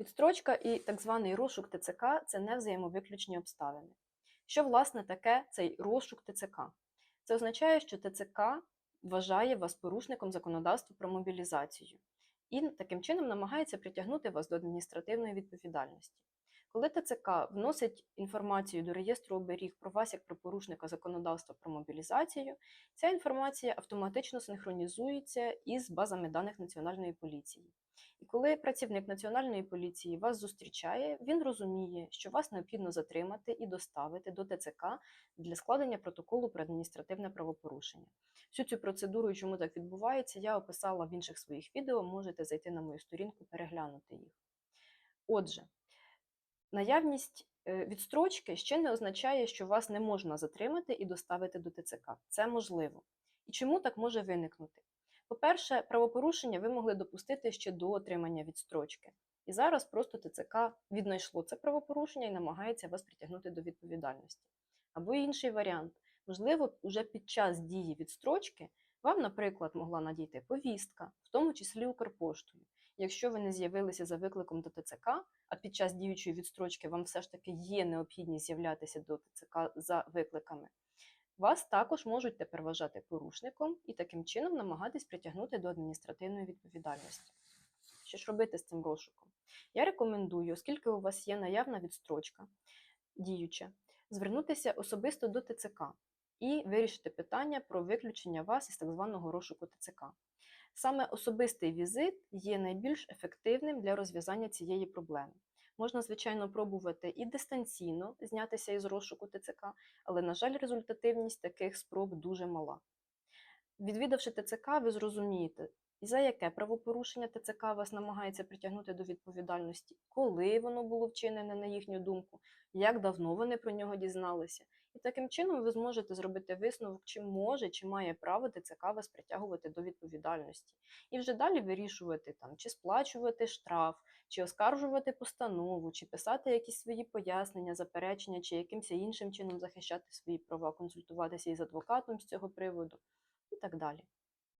Відстрочка і так званий розшук ТЦК це не взаємовиключні обставини. Що, власне, таке цей розшук ТЦК? Це означає, що ТЦК вважає вас порушником законодавства про мобілізацію і таким чином намагається притягнути вас до адміністративної відповідальності. Коли ТЦК вносить інформацію до реєстру оберіг про вас як про порушника законодавства про мобілізацію, ця інформація автоматично синхронізується із базами даних Національної поліції. І коли працівник Національної поліції вас зустрічає, він розуміє, що вас необхідно затримати і доставити до ТЦК для складення протоколу про адміністративне правопорушення. Всю цю процедуру і чому так відбувається, я описала в інших своїх відео. Можете зайти на мою сторінку, переглянути їх. Отже, наявність е, відстрочки ще не означає, що вас не можна затримати і доставити до ТЦК. Це можливо. І чому так може виникнути? По-перше, правопорушення ви могли допустити ще до отримання відстрочки. І зараз просто ТЦК віднайшло це правопорушення і намагається вас притягнути до відповідальності. Або інший варіант. Можливо, уже під час дії відстрочки вам, наприклад, могла надійти повістка, в тому числі Укрпоштою. Якщо ви не з'явилися за викликом до ТЦК, а під час діючої відстрочки вам все ж таки є необхідність з'являтися до ТЦК за викликами, вас також можуть тепер вважати порушником і таким чином намагатись притягнути до адміністративної відповідальності. Що ж робити з цим розшуком? Я рекомендую, оскільки у вас є наявна відстрочка діюча, звернутися особисто до ТЦК і вирішити питання про виключення вас із так званого розшуку ТЦК. Саме особистий візит є найбільш ефективним для розв'язання цієї проблеми. Можна, звичайно, пробувати і дистанційно знятися із розшуку ТЦК, але, на жаль, результативність таких спроб дуже мала. Відвідавши ТЦК, ви зрозумієте, за яке правопорушення ТЦК вас намагається притягнути до відповідальності, коли воно було вчинене, на їхню думку, як давно вони про нього дізналися. І таким чином ви зможете зробити висновок, чи може, чи має право ТЦК вас притягувати до відповідальності. І вже далі вирішувати, там, чи сплачувати штраф, чи оскаржувати постанову, чи писати якісь свої пояснення, заперечення, чи якимось іншим чином захищати свої права, консультуватися із адвокатом з цього приводу і так далі.